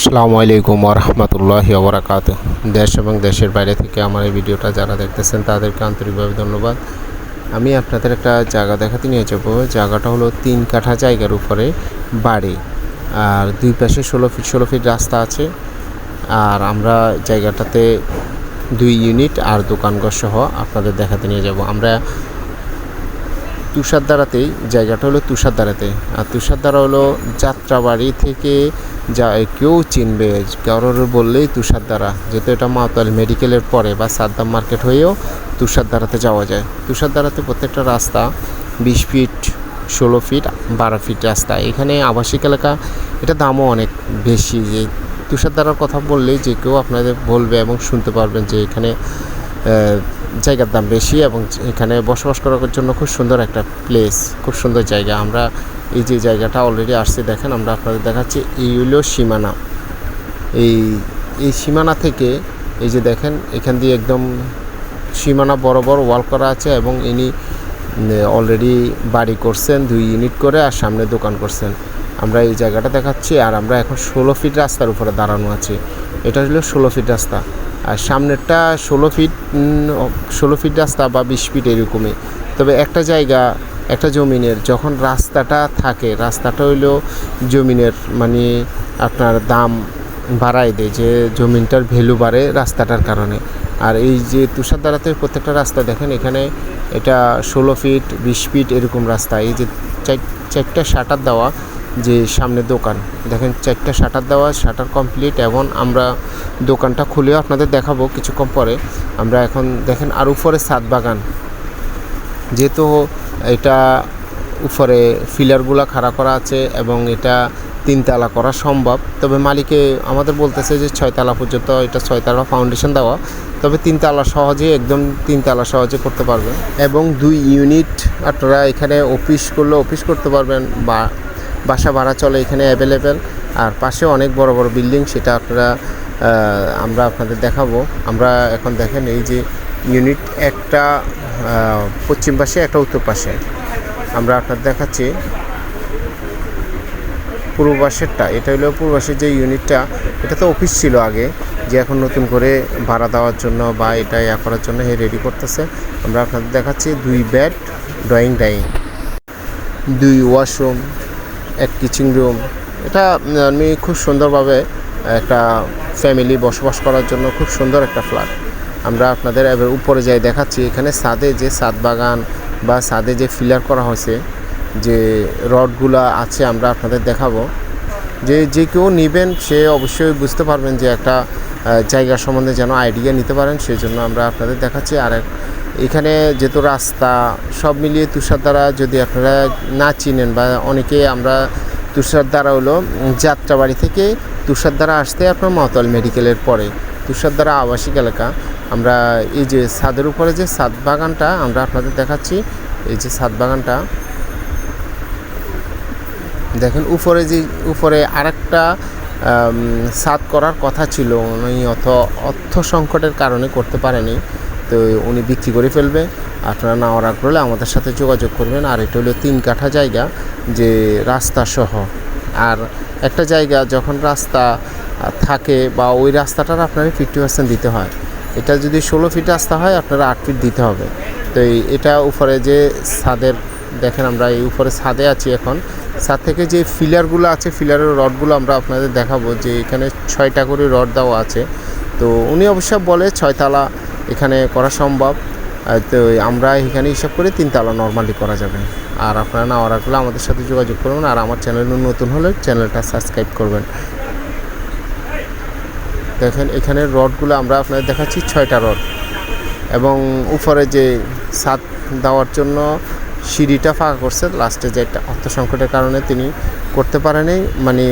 আসসালামু আলাইকুম রহমতুল্লাহ ওবরাকাত দেশ এবং দেশের বাইরে থেকে আমার এই ভিডিওটা যারা দেখতেছেন, তাদেরকে আন্তরিকভাবে ধন্যবাদ। আমি আপনাদের একটা জায়গা দেখাতে নিয়ে যাব। জায়গাটা হলো তিন কাঠা জায়গার উপরে বাড়ি। আর দুই পাশে ষোলো ফিট ষোলো ফিট রাস্তা আছে। আর আমরা জায়গাটাতে দুই ইউনিট আর দোকানঘর সহ আপনাদের দেখাতে নিয়ে যাব। আমরা তুষারদারাতেই, জায়গাটা হলো তুষারদারাতে। আর তুষারদারা হলো যাত্রাবাড়ি থেকে যা কেউ চিনবে। কারোর বললেই তুষারদারা যেহেতু এটা মাতাল মেডিকেলের পরে বা সাদ্দাম মার্কেট হয়েও তুষারদারাতে যাওয়া যায়। তুষারদারাতে প্রত্যেকটা রাস্তা বিশ ফিট, ষোলো ফিট, বারো ফিট রাস্তা। এখানে আবাসিক এলাকা, এটা দামও অনেক বেশি। যে তুষারদারার কথা বললেই যে কেউ আপনাদের বলবে এবং শুনতে পারবেন যে এখানে জায়গার দাম বেশি এবং এখানে বসবাস করার জন্য খুব সুন্দর একটা প্লেস খুব সুন্দর জায়গা। আমরা এই যে জায়গাটা অলরেডি আসছে, দেখেন আমরা আপনাদের দেখাচ্ছি, এই হলো সীমানা। এই এই সীমানা থেকে, এই যে দেখেন, এখান দিয়ে একদম সীমানা বরাবর ওয়াল করা আছে এবং ইনি অলরেডি বাড়ি করছেন, দুই ইউনিট করে আর সামনে দোকান করছেন। আমরা এই জায়গাটা দেখাচ্ছি আর আমরা এখন ষোলো ফিট রাস্তার উপরে দাঁড়ানো আছি। এটা হলো ষোলো ফিট রাস্তা। আর সামনেরটা ষোলো ফিট ষোলো ফিট রাস্তা বা বিশ ফিট এরকমই। তবে একটা জায়গা একটা জমিনের যখন রাস্তাটা থাকে, রাস্তাটা হইল জমিনের মানে আপনার দাম বাড়ায় দেয়, যে জমিনটার ভ্যালু বাড়ে রাস্তাটার কারণে। আর এই যে তুষারদারাতে প্রত্যেকটা রাস্তা দেখেন, এখানে এটা ষোলো ফিট বিশ ফিট এরকম রাস্তা। এই যে চার, চারটা শাটার দেওয়া যে সামনে দোকান, দেখেন চারটা শাটার দেওয়া শাটার কমপ্লিট এবং আমরা দোকানটা খুলেও আপনাদের দেখাবো কিছুক্ষণ পরে। আমরা এখন দেখেন আর উপরে সাত বাগান। যেহেতু এটা উপরে ফিলারগুলো খাড়া করা আছে এবং এটা তিনতলা করা সম্ভব। তবে মালিকে আমাদের বলতেছে যে ছয়তলা পর্যন্ত এটা ছয়তলা ফাউন্ডেশন দেওয়া। তবে তিনতলা সহজে, একদম তিনতলা সহজে করতে পারবেন। এবং দুই ইউনিট আপনারা এখানে অফিস করলে অফিস করতে পারবেন বা বাসা ভাড়া চলে এখানে অ্যাভেলেবেল আর পাশে অনেক বড় বড় বিল্ডিং সেটা আপনারা আমরা আপনাদের দেখাবো। আমরা এখন দেখেন এই যে ইউনিট একটা পশ্চিম পাশে, একটা উত্তর পাশে। আমরা আপনার দেখাচ্ছি পূর্ব পাশেরটা। এটা হলো পূর্ব পাশের যে ইউনিটটা, এটা তো অফিস ছিল আগে, যে এখন নতুন করে ভাড়া দেওয়ার জন্য বা এটা ইয়া করার জন্য হে রেডি করতেছে। আমরা আপনাদের দেখাচ্ছি দুই বেড, ড্রয়িং ডাইনিং। দুই ওয়াশরুম, এক কিচেন রুম। এটা আমি খুব সুন্দরভাবে একটা ফ্যামিলি বসবাস করার জন্য খুব সুন্দর একটা ফ্ল্যাট। আমরা আপনাদের এবার উপরে যাই দেখাচ্ছি, এখানে সাদে যে ছাদ বাগান বা সাদে যে ফিলার করা হয়েছে, যে রডগুলা আছে আমরা আপনাদের দেখাবো। যে যে কেউ নেবেন, সে অবশ্যই বুঝতে পারবেন যে একটা জায়গা সম্বন্ধে যেন আইডিয়া নিতে পারেন সেই জন্য আমরা আপনাদের দেখাচ্ছি। আর এখানে যেহেতু রাস্তা, সব মিলিয়ে তুষার দ্বারা যদি আপনারা না চিনেন বা অনেকে আমরা তুষার দ্বারা হলো যাত্রাবাড়ি থেকে তুষার দ্বারা আসতে আপনার মহতল মেডিকেলের পরে। তুষার দ্বারা আবাসিক এলাকা। আমরা এই যে ছাদের উপরে যে ছাদ বাগানটা, আমরা আপনাদের দেখাচ্ছি। এই যে ছাদ বাগানটা। দেখেন, উপরে যে, উপরে আরেকটা ছাদ করার কথা ছিল। উনি অত অর্থ সংকটের কারণে করতে পারেনি। তো উনি বিক্রি করে ফেলবে। আপনারা নেওয়ার আগ্রহে আমাদের সাথে যোগাযোগ করবেন। আর এটা হলো তিন কাঠা জায়গা যে রাস্তা সহ। আর একটা জায়গা যখন রাস্তা থাকে বা ওই রাস্তাটার আপনারা ফিফটি পার্সেন্ট দিতে হয়। এটা যদি ষোলো ফিট রাস্তা হয়, আপনারা আট ফিট দিতে হবে। তো এটা উপরে যে ছাদের, দেখেন আমরা এই উপরে ছাদে আছি এখন। ছাদ থেকে যে ফিলারগুলো আছে, ফিলারের রডগুলো আমরা আপনাদের দেখাবো যে এখানে ছয়টা করে রড দেওয়া আছে। তো উনি অবশ্য বলে ছয়তলা এখানে করা সম্ভব। তো আমরা এখানে হিসাব করে তিনতলা নর্মালি করা যাবে। আর আপনারা নেওয়ার আগলে আমাদের সাথে যোগাযোগ করবেন আর আমার চ্যানেল নতুন হলে চ্যানেলটা সাবস্ক্রাইব করবেন। দেখেন এখানে রডগুলো আমরা আপনাদের দেখাচ্ছি, ছয়টা রড। এবং উপরে যে ছাদ দেওয়ার জন্য সিঁড়িটা ফাঁকা করছে, লাস্টে যে একটা অর্থ সংকটের কারণে তিনি করতে পারেনি। মানে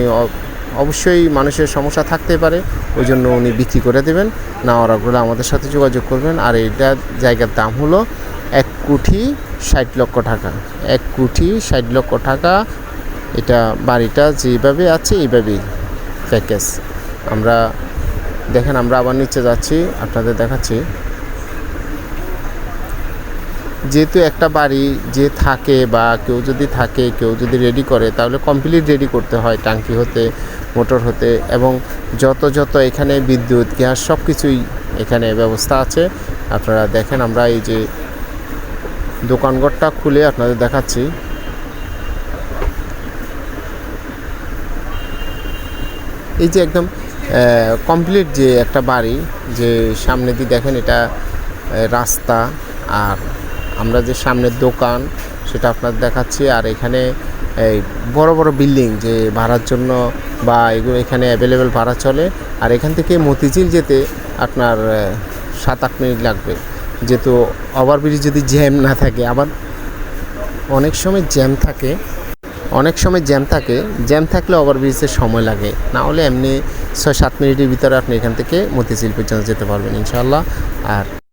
অবশ্যই মানুষের সমস্যা থাকতে পারে, ওই জন্য উনি বিক্রি করে দেবেন। না ওরাগুলো আমাদের সাথে যোগাযোগ করবেন, আর এইটা জায়গার দাম হলো এক কোটি ষাট লক্ষ টাকা। এক কোটি ষাট লক্ষ টাকা, এটা বাড়িটা যেভাবে আছে, এইভাবেই প্যাকেজ। আমরা দেখেন, আমরা আবার নিচে যাচ্ছি, আপনাদের দেখাচ্ছি। যেহেতু একটা বাড়ি যে থাকে বা কেউ যদি থাকে, কেউ যদি রেডি করে, তাহলে কমপ্লিট রেডি করতে হয় টাঙ্কি হতে মোটর হতে এবং যত যত এখানে বিদ্যুৎ, গ্যাস সব কিছুই এখানে ব্যবস্থা আছে। আপনারা দেখেন, আমরা এই যে দোকানঘরটা খুলে আপনাদের দেখাচ্ছি। এই যে একদম কমপ্লিট যে একটা বাড়ি, যে সামনে দিয়ে দেখেন এটা রাস্তা, আর আমরা যে সামনের দোকান, সেটা আপনার দেখাচ্ছি, আর এখানে, এই বড় বড় বিল্ডিং যে ভাড়ার জন্য বা এগুলো এখানে অ্যাভেলেবেল ভাড়া চলে, আর এখান থেকে মতিঝিল যেতে আপনার সাত আট মিনিট লাগবে। যেহেতু ওভারব্রিজ যদি জ্যাম না থাকে, আবার অনেক সময় জ্যাম থাকে অনেক সময় জ্যাম থাকে। জ্যাম থাকলে ওভারব্রিজে সময় লাগে। না হলে এমনি ছয় সাত মিনিটের ভিতরে আপনি এখান থেকে মতিঝিল পর্যন্ত যেতে পারবেন ইনশাল্লাহ আর